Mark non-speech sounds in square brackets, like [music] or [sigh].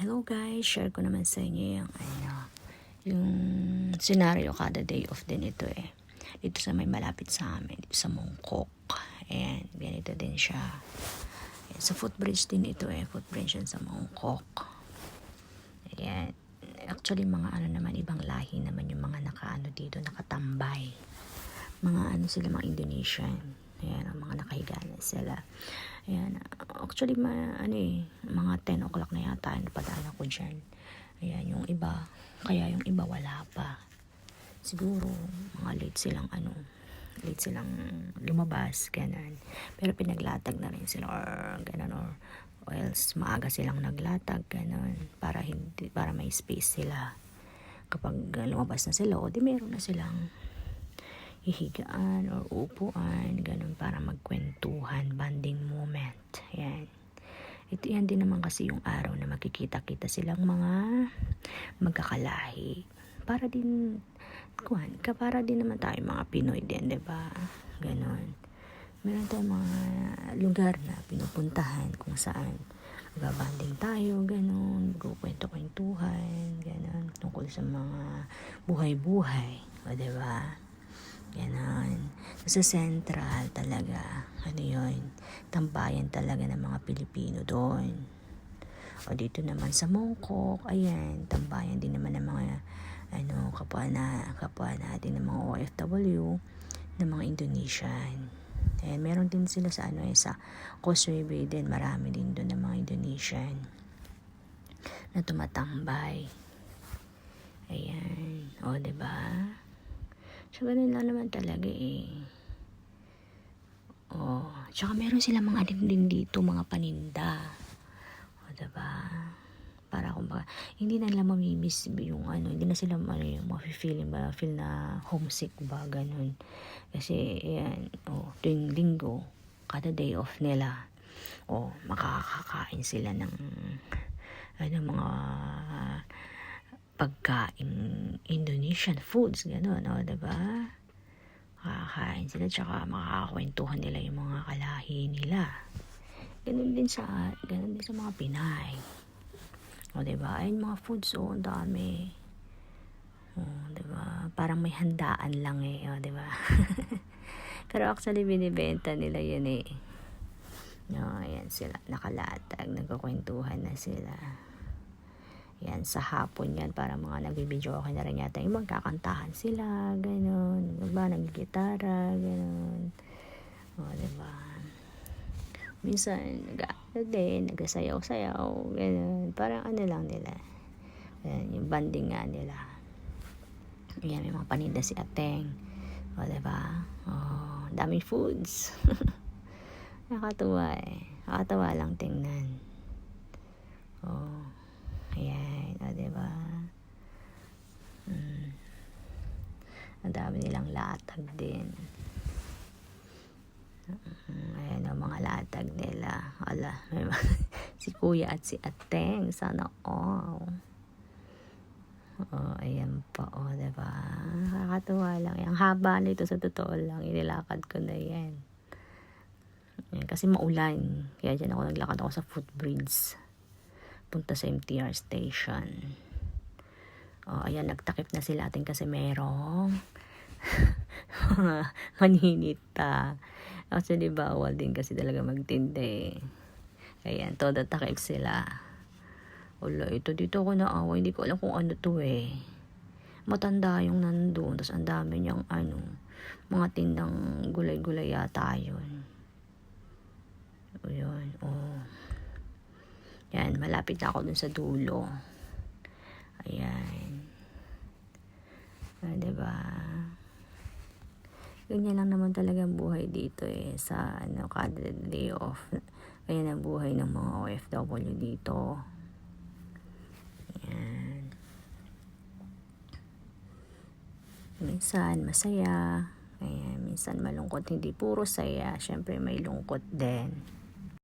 Hello guys, share ko naman sa inyo yung ano, yung scenario kada day off din ito eh. Dito sa may malapit sa amin, sa Mongkok. Ayan, ganito din siya. Ayan, sa footbridge din ito eh, footbridge yan sa Mongkok. Ayan, actually mga ano naman, ibang lahi naman yung mga nakaano dito, nakatambay. Mga ano sila, mga Indonesian. Ayan, ang mga nakahiga na sila. Ayan, actually, ma, ano eh, mga 10 o'clock na yata, napadala ko dyan. Ayan, yung iba, kaya yung iba wala pa. Siguro, mga late silang ano, late silang lumabas, ganun. Pero pinaglatag na rin sila, or ganun, or, or else maaga silang naglatag, ganun, para hindi, para may space sila. Kapag lumabas na sila, o di meron na silang hihigaan or upuan, ganun, para magkwentuhan, banding moment. Yan. Ito yan din naman kasi yung araw na makikita-kita silang mga magkakalahi. Para din, kuhan, ka para din naman tayo mga Pinoy din, di ba? Ganon. Meron tayong mga lugar na pinupuntahan kung saan magbabanding tayo, ganon, magkukwento-kwentuhan, ganon, tungkol sa mga buhay-buhay, o di ba? Ganon. Sa central talaga, ano yun, tambayan talaga ng mga Pilipino doon. O dito naman sa Mongkok, ayan, tambayan din naman ng mga ano, kapwa na, kapwa natin ng mga OFW, ng mga Indonesian. Ayan, meron din sila sa ano eh, sa Causeway Bay din, marami din doon ng mga Indonesian na tumatambay. Ayan, o, 'di ba? So, ganun naman talaga eh. Oh, tsaka meron sila mga din din dito, mga paninda. O, diba? Para kumbaga, hindi na nila mamimiss yung ano, hindi na sila ano, yung mafe-feel feel na homesick ba, ganun. Kasi, yan, oh, tuwing linggo, kada day off nila, oh, makakakain sila ng, ano, mga pagkain Indonesian foods, gano'n, o, diba? Makakain sila, tsaka makakakwentuhan nila yung mga kalahi nila. Ganun din sa, ganun din sa mga Pinay. O, diba? Ayun, mga foods, o, ang dami. O, diba? Parang may handaan lang eh, o, diba? [laughs] Pero actually, binibenta nila yun eh. No, ayan sila, nakalatag, nagkukwentuhan na sila. Yan, sa hapon yan, para mga nagbibideo okay na rin yata. Yung magkakantahan sila, ganun. Diba, naggitara, ganun. O, diba? Minsan, nag-ano din, nagsayaw-sayaw, ganun. Parang ano lang nila. Yan, yung banding nga nila. Yan, may mga paninda si Ateng. O, diba? O, daming foods. [laughs] Nakatuwa eh. Nakatawa lang tingnan. Oh. Ayan, o, diba? Hmm. Ang dami nilang latag din. Ayan o, mga latag nila. Ala, may mga, [laughs] si Kuya at si Ateng. Sana all. Oh, ayan pa, oh, diba? Nakakatuwa lang. Ang haba nito sa totoo lang. Inilakad ko na yan. Yan, kasi maulan. Kaya dyan ako naglakad ako sa footbridge punta sa MTR station. Oh, ayan, nagtakip na sila atin kasi merong mga [laughs] maninita. Actually, bawal din kasi talaga magtindi. Ayan, todo takip sila. Wala, ito dito ako naawa. Hindi ko alam kung ano to eh. Matanda yung nandun. Tapos ang dami niyang ano, mga tindang gulay-gulay yata yun. O oh. Yan, malapit na ako dun sa dulo. Ayan. Ah, diba? Ganyan lang naman talaga ang buhay dito eh. Sa ano, kada day off. Kaya ang buhay ng mga OFW dito. Ayan. Minsan masaya. Ayan, minsan malungkot. Hindi puro saya. Siyempre may lungkot din.